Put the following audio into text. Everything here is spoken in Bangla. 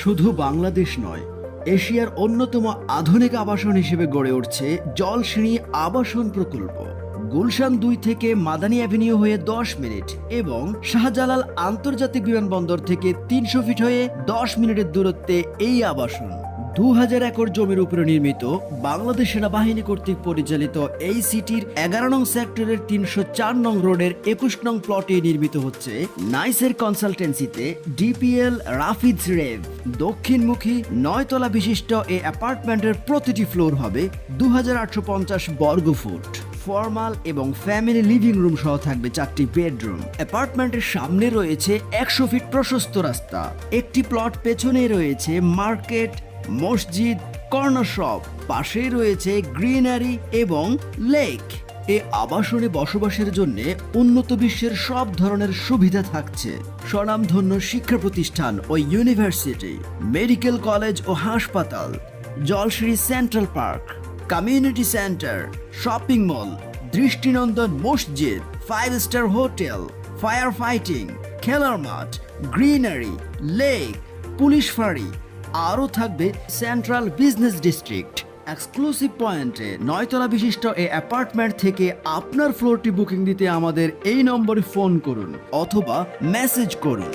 শুধু বাংলাদেশ নয়, এশিয়ার অন্যতম আধুনিক আবাসন হিসেবে গড়ে উঠছে জলসিঁড়ি আবাসন প্রকল্প। গুলশান দুই থেকে মাদানী অ্যাভিনিউ হয়ে দশ মিনিট এবং শাহজালাল আন্তর্জাতিক বিমানবন্দর থেকে তিনশো ফিট হয়ে দশ মিনিটের দূরত্বে এই আবাসন। দু হাজার একর জমির উপরে নির্মিত বাংলাদেশ সেনাবাহিনী কর্তৃক পরিচালিত এই সিটির এগারো নং সেক্টরের তিনশো চার নং রোডের একুশ নং প্লটে নির্মিত হচ্ছে নাইসের কনসালটেন্সিতে ডিপিএল রাফিজ রেভ। দক্ষিণমুখী নয়তলা বিশিষ্ট এই অ্যাপার্টমেন্টের প্রতিটি ফ্লোর হবে দু হাজার বর্গ ফুট। ফর্মাল এবং ফ্যামিলি লিভিং রুম সহ থাকবে চারটি বেডরুম। অ্যাপার্টমেন্টের সামনে রয়েছে একশো ফিট প্রশস্ত রাস্তা। একটি প্লট পেছনে রয়েছে মার্কেট মসজিদ কর্নার শপ পাশেই রয়েছে গ্রিনারি এবং লেক। এ আবাসনে বসবাসের জন্য উন্নত বিশ্বের সব ধরনের সুবিধা থাকছে। স্বনামধন্য শিক্ষা প্রতিষ্ঠান ও ইউনিভার্সিটি, মেডিকেল কলেজ ও হাসপাতাল, Jalashri central park, community centre, shopping mall, দৃষ্টিনন্দন মসজিদ, five star hotel fire fighting খেলার মাঠ, গ্রিনারি, লেক, পুলিশ ফাঁড়ি আরও থাকবে সেন্ট্রাল বিজনেস ডিস্ট্রিক্ট এক্সক্লুসিভ পয়েন্টে নয়তলা বিশিষ্ট এই অ্যাপার্টমেন্ট থেকে আপনার ফ্লোরটি বুকিং দিতে আমাদের এই নম্বরে ফোন করুন অথবা মেসেজ করুন।